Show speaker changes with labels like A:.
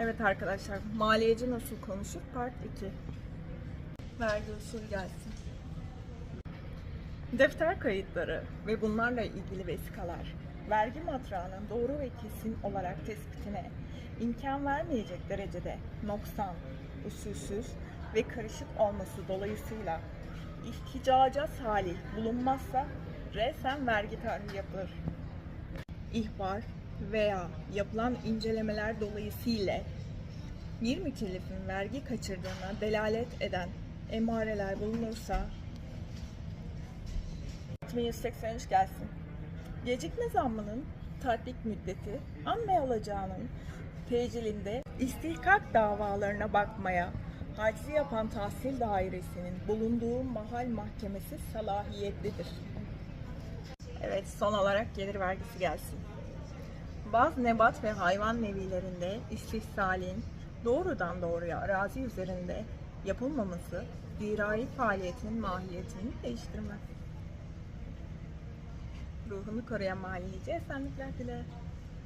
A: Evet arkadaşlar, maliyeci nasıl konuşur? Part 2. Vergi usul gelsin. Defter kayıtları ve bunlarla ilgili vesikalar, vergi matrağının doğru ve kesin olarak tespitine imkan vermeyecek derecede noksan, usulsüz ve karışık olması dolayısıyla ihticaca salih bulunmazsa resen vergi tarihi yapılır ihbar veya yapılan incelemeler dolayısıyla bir mükellefin vergi kaçırdığına delalet eden emareler bulunursa 2183 gelsin. Gecikme zammının tatbik müddeti an ve alacağının tecilinde istihkak davalarına bakmaya hacizi yapan tahsil dairesinin bulunduğu mahal mahkemesi salahiyetlidir. Evet, son olarak gelir vergisi gelsin. Bazı nebat ve hayvan nevilerinde istihsalin doğrudan doğruya arazi üzerinde yapılmaması zirai faaliyetin mahiyetini değiştirmez. Ruhunu koruyan mahalleci esenlikler diler.